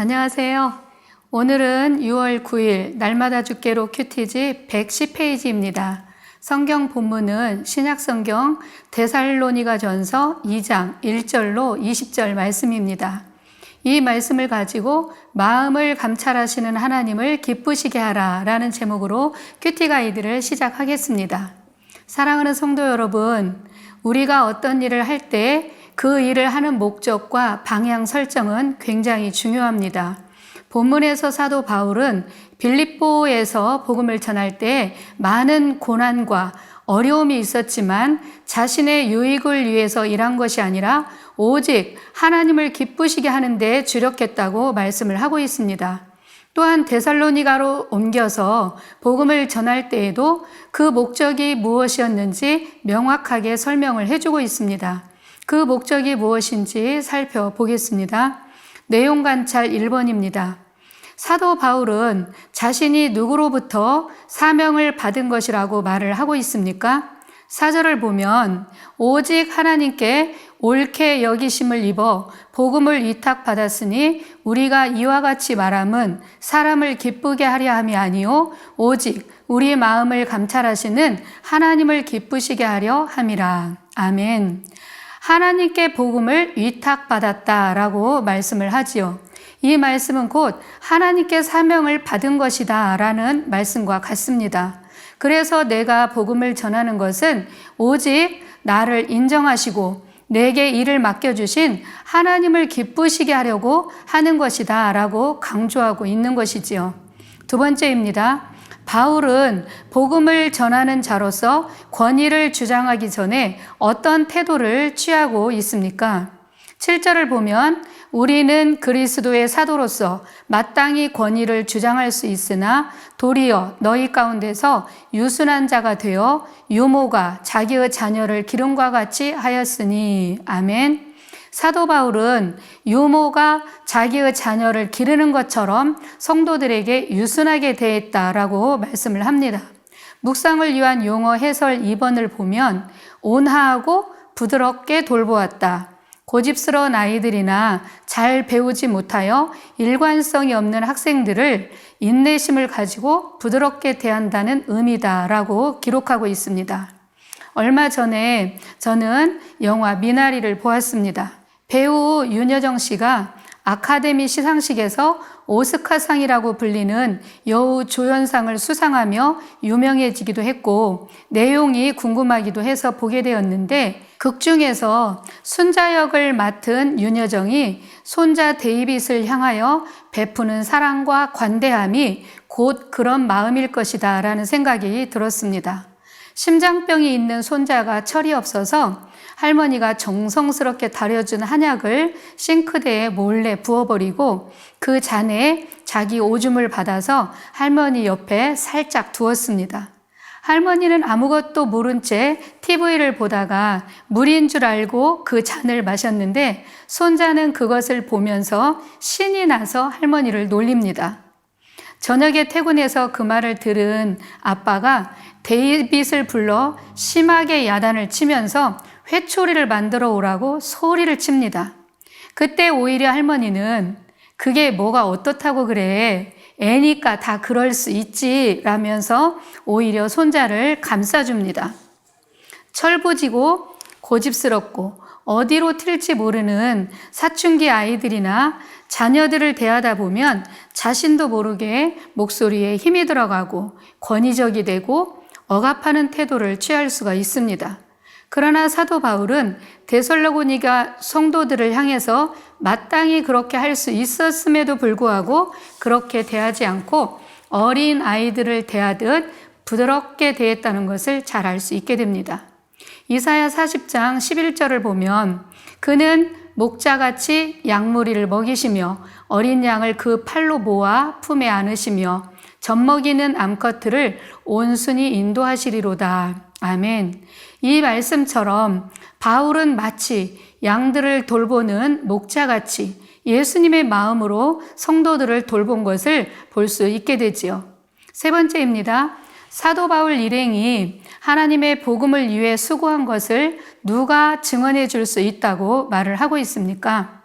안녕하세요. 오늘은 6월 9일 날마다 죽게로 큐티지 110페이지입니다. 성경 본문은 신약성경 데살로니가 전서 2장 1절로 20절 말씀입니다. 이 말씀을 가지고 마음을 감찰하시는 하나님을 기쁘시게 하라 라는 제목으로 큐티 가이드를 시작하겠습니다. 사랑하는 성도 여러분, 우리가 어떤 일을 할때 그 일을 하는 목적과 방향 설정은 굉장히 중요합니다. 본문에서 사도 바울은 빌립보에서 복음을 전할 때 많은 고난과 어려움이 있었지만 자신의 유익을 위해서 일한 것이 아니라 오직 하나님을 기쁘시게 하는데 주력했다고 말씀을 하고 있습니다. 또한 데살로니가로 옮겨서 복음을 전할 때에도 그 목적이 무엇이었는지 명확하게 설명을 해주고 있습니다. 그 목적이 무엇인지 살펴보겠습니다. 내용 관찰 1번입니다. 사도 바울은 자신이 누구로부터 사명을 받은 것이라고 말을 하고 있습니까? 사절을 보면 오직 하나님께 옳게 여기심을 입어 복음을 위탁받았으니 우리가 이와 같이 말함은 사람을 기쁘게 하려 함이 아니요 오직 우리 마음을 감찰하시는 하나님을 기쁘시게 하려 함이라. 아멘. 하나님께 복음을 위탁받았다라고 말씀을 하지요. 이 말씀은 곧 하나님께 사명을 받은 것이다 라는 말씀과 같습니다. 그래서 내가 복음을 전하는 것은 오직 나를 인정하시고 내게 일을 맡겨주신 하나님을 기쁘시게 하려고 하는 것이다 라고 강조하고 있는 것이지요. 두 번째입니다. 바울은 복음을 전하는 자로서 권위를 주장하기 전에 어떤 태도를 취하고 있습니까? 7절을 보면 우리는 그리스도의 사도로서 마땅히 권위를 주장할 수 있으나 도리어 너희 가운데서 유순한 자가 되어 유모가 자기의 자녀를 기름과 같이 하였으니 아멘. 사도 바울은 유모가 자기의 자녀를 기르는 것처럼 성도들에게 유순하게 대했다라고 말씀을 합니다. 묵상을 위한 용어 해설 2번을 보면 온화하고 부드럽게 돌보았다. 고집스러운 아이들이나 잘 배우지 못하여 일관성이 없는 학생들을 인내심을 가지고 부드럽게 대한다는 의미다라고 기록하고 있습니다. 얼마 전에 저는 영화 미나리를 보았습니다. 배우 윤여정 씨가 아카데미 시상식에서 오스카상이라고 불리는 여우 조연상을 수상하며 유명해지기도 했고 내용이 궁금하기도 해서 보게 되었는데 극 중에서 순자 역을 맡은 윤여정이 손자 데이빗을 향하여 베푸는 사랑과 관대함이 곧 그런 마음일 것이다 라는 생각이 들었습니다. 심장병이 있는 손자가 철이 없어서 할머니가 정성스럽게 다려준 한약을 싱크대에 몰래 부어버리고 그 잔에 자기 오줌을 받아서 할머니 옆에 살짝 두었습니다. 할머니는 아무것도 모른 채 TV를 보다가 물인 줄 알고 그 잔을 마셨는데 손자는 그것을 보면서 신이 나서 할머니를 놀립니다. 저녁에 퇴근해서 그 말을 들은 아빠가 데이빗을 불러 심하게 야단을 치면서 회초리를 만들어 오라고 소리를 칩니다. 그때 오히려 할머니는 그게 뭐가 어떻다고 그래. 애니까 다 그럴 수 있지. 라면서 오히려 손자를 감싸줍니다. 철부지고 고집스럽고 어디로 튈지 모르는 사춘기 아이들이나 자녀들을 대하다 보면 자신도 모르게 목소리에 힘이 들어가고 권위적이 되고 억압하는 태도를 취할 수가 있습니다. 그러나 사도 바울은 데설로고니가 성도들을 향해서 마땅히 그렇게 할 수 있었음에도 불구하고 그렇게 대하지 않고 어린 아이들을 대하듯 부드럽게 대했다는 것을 잘 알 수 있게 됩니다. 이사야 40장 11절을 보면 그는 목자같이 양무리를 먹이시며 어린 양을 그 팔로 모아 품에 안으시며 젖먹이는 암컷들을 온순히 인도하시리로다. 아멘. 이 말씀처럼 바울은 마치 양들을 돌보는 목자같이 예수님의 마음으로 성도들을 돌본 것을 볼 수 있게 되지요. 세 번째입니다. 사도 바울 일행이 하나님의 복음을 위해 수고한 것을 누가 증언해 줄 수 있다고 말을 하고 있습니까?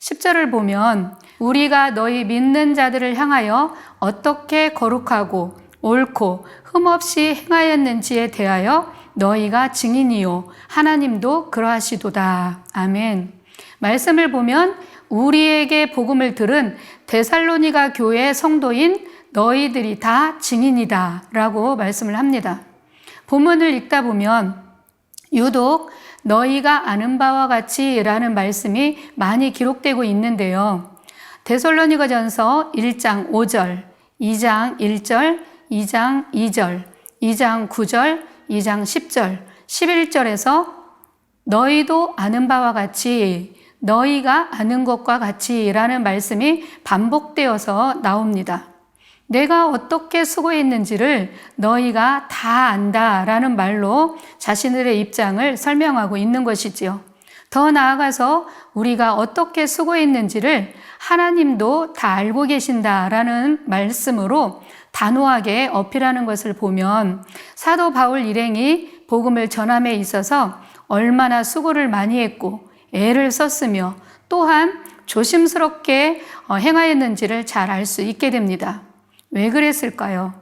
10절을 보면 우리가 너희 믿는 자들을 향하여 어떻게 거룩하고 옳고 흠없이 행하였는지에 대하여 너희가 증인이요 하나님도 그러하시도다. 아멘. 말씀을 보면 우리에게 복음을 들은 데살로니가 교회 성도인 너희들이 다 증인이다 라고 말씀을 합니다. 본문을 읽다 보면 유독 너희가 아는 바와 같이 라는 말씀이 많이 기록되고 있는데요. 데살로니가 전서 1장 5절, 2장 1절, 2장 2절, 2장 9절, 2장 10절, 11절에서 너희도 아는 바와 같이 너희가 아는 것과 같이 라는 말씀이 반복되어서 나옵니다. 내가 어떻게 수고했는지를 너희가 다 안다 라는 말로 자신들의 입장을 설명하고 있는 것이지요. 더 나아가서 우리가 어떻게 수고했는지를 하나님도 다 알고 계신다 라는 말씀으로 단호하게 어필하는 것을 보면 사도 바울 일행이 복음을 전함에 있어서 얼마나 수고를 많이 했고 애를 썼으며 또한 조심스럽게 어, 행하였는지를 잘 알 수 있게 됩니다. 왜 그랬을까요?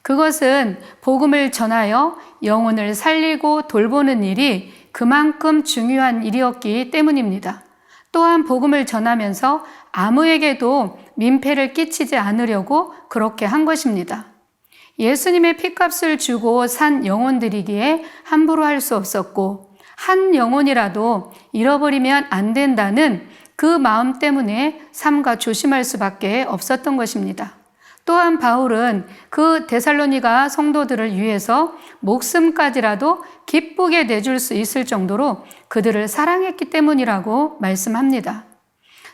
그것은 복음을 전하여 영혼을 살리고 돌보는 일이 그만큼 중요한 일이었기 때문입니다. 또한 복음을 전하면서 아무에게도 민폐를 끼치지 않으려고 그렇게 한 것입니다. 예수님의 피값을 주고 산 영혼들이기에 함부로 할 수 없었고, 한 영혼이라도 잃어버리면 안 된다는 그 마음 때문에 삼가 조심할 수밖에 없었던 것입니다. 또한 바울은 그 데살로니가 성도들을 위해서 목숨까지라도 기쁘게 내줄 수 있을 정도로 그들을 사랑했기 때문이라고 말씀합니다.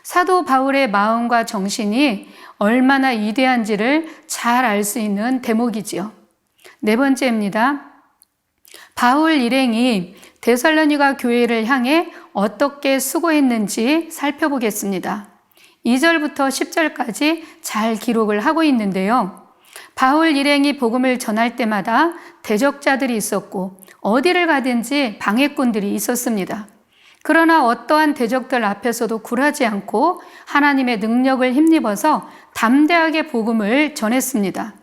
사도 바울의 마음과 정신이 얼마나 위대한지를 잘 알 수 있는 대목이지요. 네 번째입니다. 바울 일행이 데살로니가 교회를 향해 어떻게 수고했는지 살펴보겠습니다. 2절부터 10절까지 잘 기록을 하고 있는데요. 바울 일행이 복음을 전할 때마다 대적자들이 있었고 어디를 가든지 방해꾼들이 있었습니다. 그러나 어떠한 대적들 앞에서도 굴하지 않고 하나님의 능력을 힘입어서 담대하게 복음을 전했습니다.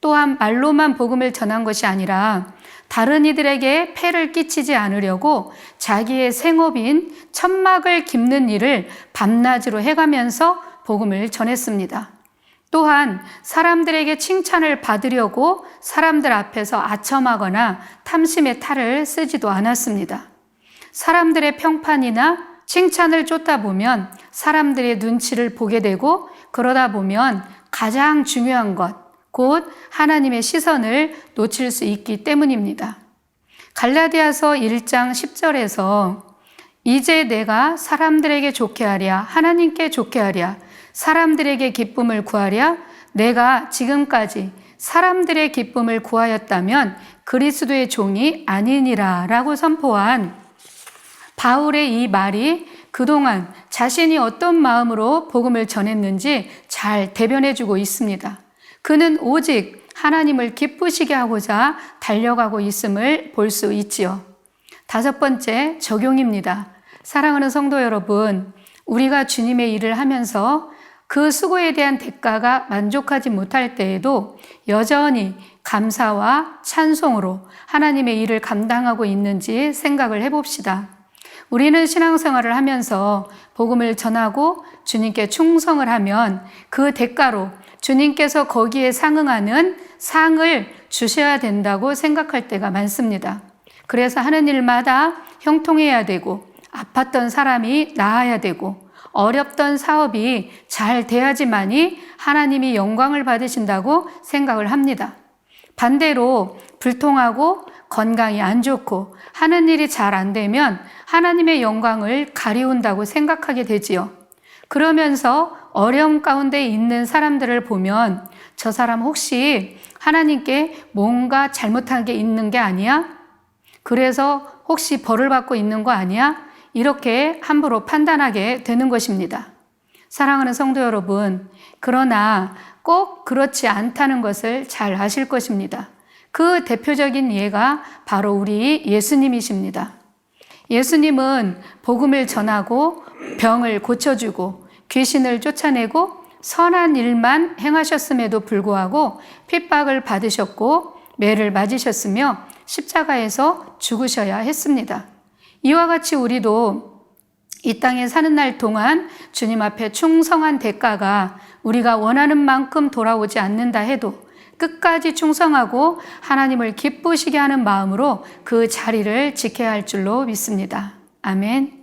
또한 말로만 복음을 전한 것이 아니라 다른 이들에게 폐를 끼치지 않으려고 자기의 생업인 천막을 깁는 일을 밤낮으로 해가면서 복음을 전했습니다. 또한 사람들에게 칭찬을 받으려고 사람들 앞에서 아첨하거나 탐심의 탈을 쓰지도 않았습니다. 사람들의 평판이나 칭찬을 쫓다 보면 사람들의 눈치를 보게 되고 그러다 보면 가장 중요한 것, 곧 하나님의 시선을 놓칠 수 있기 때문입니다. 갈라디아서 1장 10절에서 이제 내가 사람들에게 좋게 하랴, 하나님께 좋게 하랴, 사람들에게 기쁨을 구하랴, 내가 지금까지 사람들의 기쁨을 구하였다면 그리스도의 종이 아니니라 라고 선포한 바울의 이 말이 그동안 자신이 어떤 마음으로 복음을 전했는지 잘 대변해 주고 있습니다. 그는 오직 하나님을 기쁘시게 하고자 달려가고 있음을 볼 수 있지요. 다섯 번째 적용입니다. 사랑하는 성도 여러분, 우리가 주님의 일을 하면서 그 수고에 대한 대가가 만족하지 못할 때에도 여전히 감사와 찬송으로 하나님의 일을 감당하고 있는지 생각을 해봅시다. 우리는 신앙생활을 하면서 복음을 전하고 주님께 충성을 하면 그 대가로 주님께서 거기에 상응하는 상을 주셔야 된다고 생각할 때가 많습니다. 그래서 하는 일마다 형통해야 되고 아팠던 사람이 나아야 되고 어렵던 사업이 잘 돼야지만이 하나님이 영광을 받으신다고 생각을 합니다. 반대로 불통하고 건강이 안 좋고 하는 일이 잘 안 되면 하나님의 영광을 가리운다고 생각하게 되지요. 그러면서 어려움 가운데 있는 사람들을 보면 저 사람 혹시 하나님께 뭔가 잘못한 게 있는 게 아니야? 그래서 혹시 벌을 받고 있는 거 아니야? 이렇게 함부로 판단하게 되는 것입니다. 사랑하는 성도 여러분, 그러나 꼭 그렇지 않다는 것을 잘 아실 것입니다. 그 대표적인 예가 바로 우리 예수님이십니다. 예수님은 복음을 전하고 병을 고쳐주고 귀신을 쫓아내고 선한 일만 행하셨음에도 불구하고 핍박을 받으셨고 매를 맞으셨으며 십자가에서 죽으셔야 했습니다. 이와 같이 우리도 이 땅에 사는 날 동안 주님 앞에 충성한 대가가 우리가 원하는 만큼 돌아오지 않는다 해도 끝까지 충성하고 하나님을 기쁘시게 하는 마음으로 그 자리를 지켜야 할 줄로 믿습니다. 아멘.